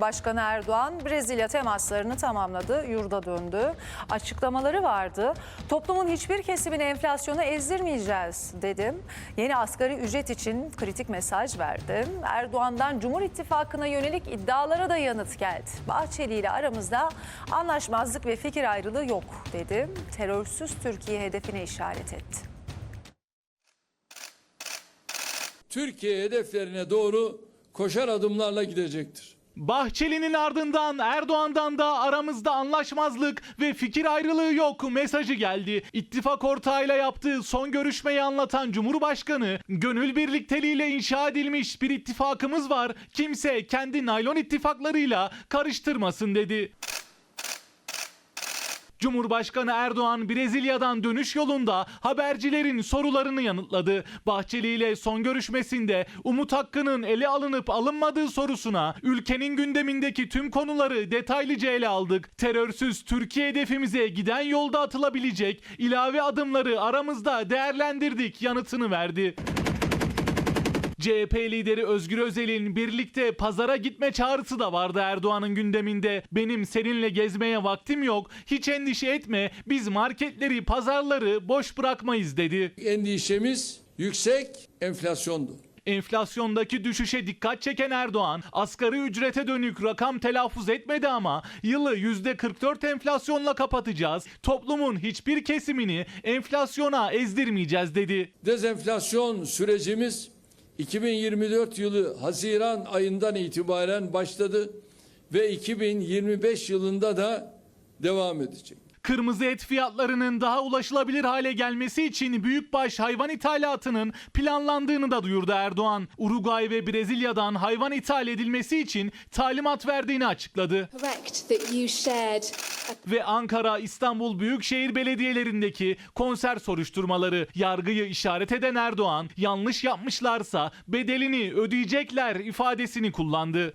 Cumhurbaşkanı Erdoğan Brezilya temaslarını tamamladı, yurda döndü. Açıklamaları vardı. Toplumun hiçbir kesimini enflasyona ezdirmeyeceğiz dedim. Yeni asgari ücret için kritik mesaj verdim. Erdoğan'dan Cumhur İttifakı'na yönelik iddialara da yanıt geldi. Bahçeli ile aramızda anlaşmazlık ve fikir ayrılığı yok dedim. Terörsüz Türkiye hedefine işaret etti. Türkiye hedeflerine doğru koşar adımlarla gidecektir. Bahçeli'nin ardından Erdoğan'dan da aramızda anlaşmazlık ve fikir ayrılığı yok mesajı geldi. İttifak ortağıyla yaptığı son görüşmeyi anlatan Cumhurbaşkanı, gönül birlikteliğiyle inşa edilmiş bir ittifakımız var. Kimse kendi naylon ittifaklarıyla karıştırmasın dedi. Cumhurbaşkanı Erdoğan Brezilya'dan dönüş yolunda habercilerin sorularını yanıtladı. Bahçeli ile son görüşmesinde Umut Hakkı'nın ele alınıp alınmadığı sorusuna ülkenin gündemindeki tüm konuları detaylıca ele aldık. Terörsüz Türkiye hedefimize giden yolda atılabilecek ilave adımları aramızda değerlendirdik yanıtını verdi. CHP lideri Özgür Özel'in birlikte pazara gitme çağrısı da vardı Erdoğan'ın gündeminde. Benim seninle gezmeye vaktim yok. Hiç endişe etme. Biz marketleri, pazarları boş bırakmayız dedi. Endişemiz yüksek enflasyondu. Enflasyondaki düşüşe dikkat çeken Erdoğan, asgari ücrete dönük rakam telaffuz etmedi ama yılı %44 enflasyonla kapatacağız. Toplumun hiçbir kesimini enflasyona ezdirmeyeceğiz dedi. Dezenflasyon sürecimiz 2024 yılı Haziran ayından itibaren başladı ve 2025 yılında da devam edecek. Kırmızı et fiyatlarının daha ulaşılabilir hale gelmesi için büyükbaş hayvan ithalatının planlandığını da duyurdu Erdoğan. Uruguay ve Brezilya'dan hayvan ithal edilmesi için talimat verdiğini açıkladı. Ve Ankara, İstanbul Büyükşehir Belediyelerindeki konser soruşturmaları yargıyı işaret eden Erdoğan yanlış yapmışlarsa bedelini ödeyecekler ifadesini kullandı.